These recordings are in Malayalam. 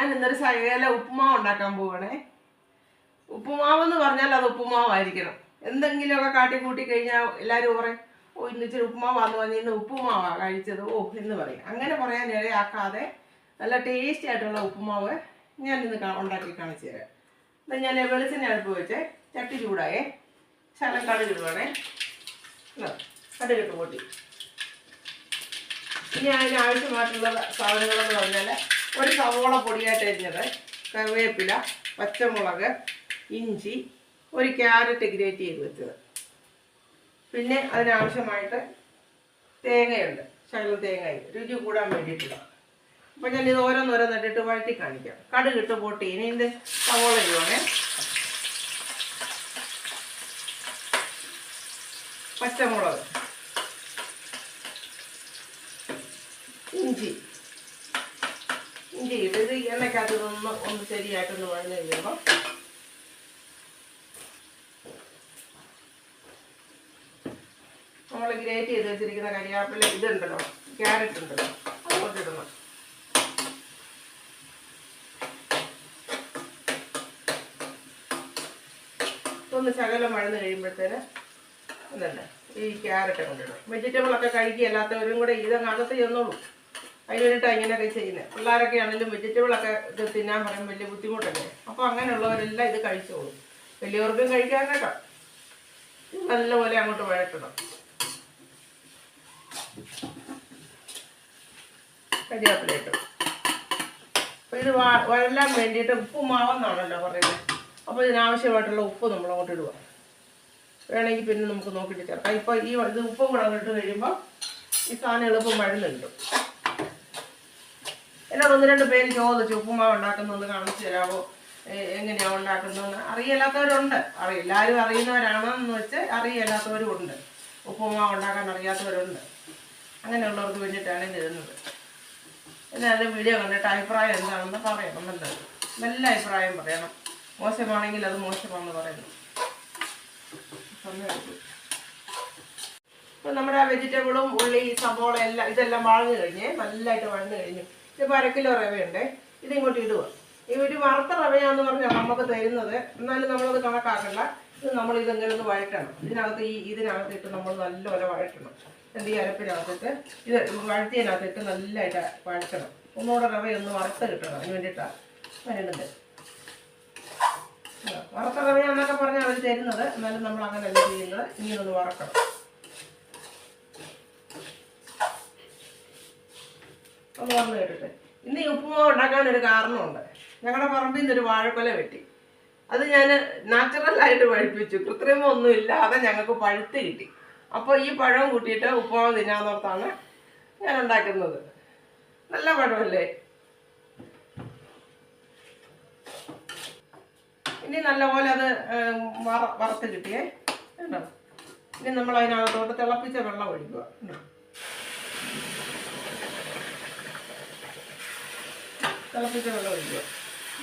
ഞാൻ ഇന്നൊരു ശകല ഉപ്പുമാവ് ഉണ്ടാക്കാൻ പോവാണേ. ഉപ്പുമാവ് എന്ന് പറഞ്ഞാൽ അത് ഉപ്പുമാവായിരിക്കണം. എന്തെങ്കിലുമൊക്കെ കാട്ടി കൂട്ടി കഴിഞ്ഞാൽ എല്ലാവരും പറയും ഓ ഇന്നിച്ചൊരു ഉപ്പുമാവാന്ന് പറഞ്ഞ് ഇന്ന് ഉപ്പുമാവാ കഴിച്ചത്. ഓ എന്ന് പറയും. അങ്ങനെ പറയാൻ ഇടയാക്കാതെ നല്ല ടേസ്റ്റി ആയിട്ടുള്ള ഉപ്പുമാവ് ഞാൻ ഇന്ന് ഉണ്ടാക്കി കാണിച്ചു തരാം. എന്നാൽ ഞാൻ വെളിച്ചെണ്ണ അടുപ്പ് വെച്ച്. ചട്ടി ചൂടായേ. ശകലം കടുക് ഇടുവാണേ. ഇതാ, കടുക് ഇട്ട് പൊട്ടി. ഇനി അതിന് ആവശ്യമായിട്ടുള്ള സാധനങ്ങളെന്ന് പറഞ്ഞാൽ ഒരു സവോള പൊടിയായിട്ട് അരിഞ്ഞത് കറിവേപ്പില പച്ചമുളക് ഇഞ്ചി ഒരു ക്യാരറ്റ് ഗ്രേറ്റ് ചെയ്ത് വെച്ചത്. പിന്നെ അതിനാവശ്യമായിട്ട് തേങ്ങയുണ്ട്. ശകലം തേങ്ങയും. രുചി കൂടാൻ വേണ്ടിയിട്ടുള്ള. അപ്പം ഞാൻ ഇത് ഓരോന്നോരോന്നിട്ടിട്ട് വഴറ്റി കാണിക്കാം. കടുക് ഇട്ട് പൊട്ടി. ഇനി ഇതിന്റെ സവോള ഇടുവാണേ. പച്ചമുളക്. ഇഞ്ചി. ഇഞ്ചി ഇട്ട് ഇത് എണ്ണയ്ക്കകത്ത് നിന്ന് ഒന്ന് ശരിയായിട്ടൊന്ന് വഴഞ്ഞു കഴിയുമ്പോൾ നമ്മൾ ഗ്രേറ്റ് ചെയ്ത് വെച്ചിരിക്കുന്ന കരിയാപ്പില ഇതുണ്ടല്ലോ ക്യാരറ്റ് ഉണ്ടല്ലോ അതുകൊണ്ടിടണം ഒന്ന് ശകലം വഴന്ന് കഴിയുമ്പോഴത്തേന് എന്തുണ്ട് ഈ ക്യാരറ്റ് കൊണ്ടിടും വെജിറ്റബിൾ ഒക്കെ കഴിക്കുകയല്ലാത്തവരും കൂടെ ഇതങ്ങ് അകത്ത് ചെന്നോളൂ അതിന് ഇങ്ങനെയൊക്കെ ചെയ്യുന്നത് പിള്ളേരൊക്കെ ആണെങ്കിലും വെജിറ്റബിൾ ഒക്കെ ഇത് തിന്നാൻ പറയും വലിയ ബുദ്ധിമുട്ടല്ലേ? അപ്പോൾ അങ്ങനെയുള്ളവരെല്ലാം ഇത് കഴിച്ചോളും. വലിയവർക്കും കഴിക്കാൻ കേട്ടോ. നല്ലപോലെ അങ്ങോട്ട് വഴറ്റണം. കരിയാപ്പില ഇട്ടു അപ്പോൾ ഇത് വാ- വഴലാൻ വേണ്ടിയിട്ട് ഉപ്പ് മാവെന്നാണല്ലോ പറയുന്നത് അപ്പോൾ ഇതിനാവശ്യമായിട്ടുള്ള ഉപ്പ് നമ്മൾ അങ്ങോട്ട് ഇടുക. വേണമെങ്കിൽ പിന്നെ നമുക്ക് നോക്കിയിട്ട് ചേർക്കാം. ഇപ്പോൾ ഈ ഇത് ഉപ്പും കൂടെ അങ്ങോട്ട് കഴിയുമ്പോൾ ഈ സാധനം എളുപ്പം വഴലുണ്ട് എന്നോട് ഒന്ന് രണ്ട് പേര് ചോദിച്ചു ഉപ്പുമാവ് ഉണ്ടാക്കുന്നൊന്ന് കാണിച്ചു തരാമോ എ- എങ്ങനെയാ ഉണ്ടാക്കുന്നതെന്ന്. അറിയില്ലാത്തവരുണ്ട്. അറിയാം എല്ലാവരും അറിയുന്നവരാണെന്ന് വെച്ച് അറിയില്ലാത്തവരും ഉണ്ട് ഉപ്പുമാവ് ഉണ്ടാക്കാൻ അറിയാത്തവരുണ്ട്. അങ്ങനെയുള്ളവർക്ക് വേണ്ടിയിട്ടാണ് ഇത് ഇടുന്നത്. എന്നാലും വീഡിയോ കണ്ടിട്ട് അഭിപ്രായം എന്താണെന്ന് പറയണം നല്ലത് നല്ല അഭിപ്രായം പറയണം. മോശമാണെങ്കിൽ അത് മോശമാണെന്ന് പറയുന്നു. ഇപ്പം നമ്മുടെ വെജിറ്റബിളും ഉള്ളി സബോള എല്ലാം ഇതെല്ലാം വാങ്ങി കഴിഞ്ഞ് നല്ലതായിട്ട് വഴന്നു കഴിഞ്ഞു. ഇതിപ്പോൾ അര കിലോ റവയുണ്ട്. ഇത് ഇങ്ങോട്ട് ഇടുക. ഈ ഒരു വറുത്ത റവയാന്ന് പറഞ്ഞാൽ നമുക്ക് തരുന്നത് എന്നാലും നമ്മളത് കണക്കാക്കണ്ട. ഇത് നമ്മൾ ഇതെങ്ങനെ ഒന്ന് വഴറ്റണം. ഇതിനകത്ത് ഈ ഇതിനകത്ത് ഇട്ട് നമ്മൾ നല്ലപോലെ വഴറ്റണം. എന്ത് ഈ അരപ്പിനകത്തിട്ട് ഇത് വഴറ്റിയതിനകത്തിട്ട് നല്ലതായിട്ട് വഴറ്റണം. ഒന്നുകൂടെ റവയൊന്ന് വറുത്ത് കിട്ടണം അതിന് വേണ്ടിയിട്ടാണ് വരേണ്ടത്. വറുത്ത റവയാന്നൊക്കെ പറഞ്ഞാൽ അവർ തരുന്നത് എന്നാലും നമ്മൾ അങ്ങനെയല്ല ചെയ്യുന്നത്. ഇങ്ങനെ ഒന്ന് വറക്കണം. ഒന്ന് പറഞ്ഞു കേട്ടിട്ട്. ഇന്ന് ഈ ഉപ്പുമാവ് ഉണ്ടാക്കാൻ ഒരു കാരണമുണ്ട്. ഞങ്ങളുടെ പറമ്പിൽ നിന്ന് ഒരു വാഴക്കൊല വെട്ടി. അത് ഞാൻ നാച്ചുറലായിട്ട് പഴുപ്പിച്ചു. കൃത്രിമം ഒന്നും ഇല്ലാതെ ഞങ്ങൾക്ക് പഴുത്ത് കിട്ടി. അപ്പോൾ ഈ പഴം കൂട്ടിയിട്ട് ഉപ്പുമാവ് തിന്നാന്നോർത്താണ് ഞാൻ ഉണ്ടാക്കുന്നത്. നല്ല പഴമല്ലേ? ഇനി നല്ലപോലെ അത് വറുത്ത് കിട്ടിയേ. കേട്ടോ ഇനി നമ്മൾ അതിനകത്തോട്ട് തിളപ്പിച്ച വെള്ളം ഒഴിക്കുക. കേട്ടോ തിളപ്പിച്ച വെള്ളം ഒഴിക്കുക.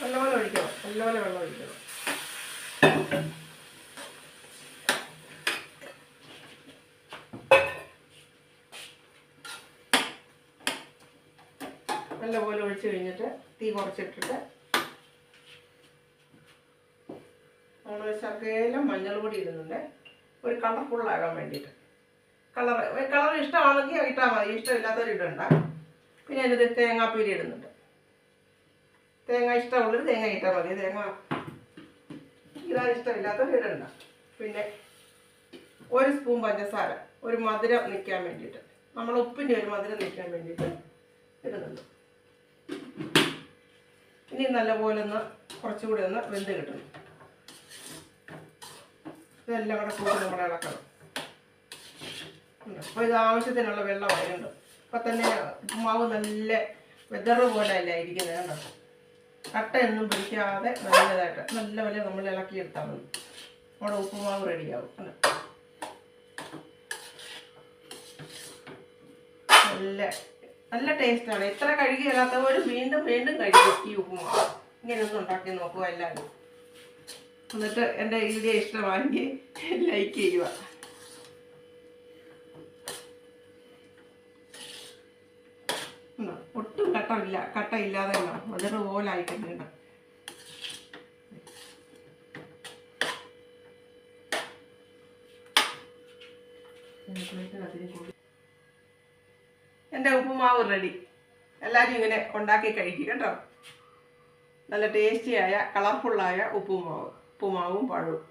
നല്ലപോലെ ഒഴിക്കണം. നല്ലപോലെ വെള്ളം ഒഴിക്കണം. നല്ലപോലെ ഒഴിച്ച് കഴിഞ്ഞിട്ട് തീ കുറച്ചിട്ടിട്ട് നമ്മൾ ശകലം മഞ്ഞൾ പൊടി ഇടുന്നുണ്ട്. ഒരു കളർഫുള്ളാകാൻ വേണ്ടിയിട്ട്. കളർ കളർ ഇഷ്ടമാണെങ്കിൽ ഇട്ടാൽ മതി. ഇഷ്ടമില്ലാത്തവർ ഇടണ്ട. പിന്നെ അതിന്റെ തേങ്ങാപ്പീരി ഇടുന്നുണ്ട്. തേങ്ങ ഇഷ്ടമുള്ളൊരു തേങ്ങ ഇട്ടാൽ മതി. തേങ്ങ ഇടാൻ ഇഷ്ടമില്ലാത്തവർ ഇടണ്ട. പിന്നെ ഒരു സ്പൂൺ പഞ്ചസാര ഒരു മധുരം നിൽക്കാൻ വേണ്ടിയിട്ട്. നമ്മൾ ഉപ്പിന്റെ ഒരു മധുരം നിൽക്കാൻ വേണ്ടിയിട്ട് ഇടുന്നുണ്ട്. ഇനി നല്ലപോലെ ഒന്ന് കുറച്ചുകൂടി ഒന്ന് വെന്ത് കിട്ടണം. ഇതെല്ലാം കൂടെ കൂടി നമ്മൾ ഇളക്കണം. അപ്പോൾ ഇത് ആവശ്യത്തിനുള്ള വെള്ളമായിട്ടുണ്ട്. അപ്പം തന്നെ ഉപ്പുമാവ് നല്ല വെതറ് പോലെ അല്ല ഇരിക്കുന്നത് കണ്ടോ? കട്ടയൊന്നും പിടിക്കാതെ നല്ലതായിട്ട് നല്ല പോലെ നമ്മൾ ഇളക്കിയെടുത്താൽ മതി. നമ്മുടെ ഉപ്പുമാവ് റെഡിയാവും. നല്ല നല്ല ടേസ്റ്റാണ് ഇത്ര പോലും വീണ്ടും വീണ്ടും കഴിക്കും ഈ ഉപ്പുമാവ്. ഇങ്ങനെയൊന്നും ഉണ്ടാക്കി നോക്കുക എല്ലാവരും. എന്നിട്ട് എന്റെ വീഡിയോ ഇഷ്ടമാണെങ്കിൽ ലൈക്ക് ചെയ്യുക. കട്ട ഇല്ലാതെ കട്ടയില്ലാതെ വേണം മധുര പോലായിട്ട് വേണം എന്റെ ഉപ്പുമാവ് റെഡി എല്ലാവരും ഇങ്ങനെ ഉണ്ടാക്കി കഴിക്കും കേട്ടോ. നല്ല ടേസ്റ്റിയായ കളർഫുള്ളായ ഉപ്പുമാവ് ഉപ്പുമാവും പഴവും.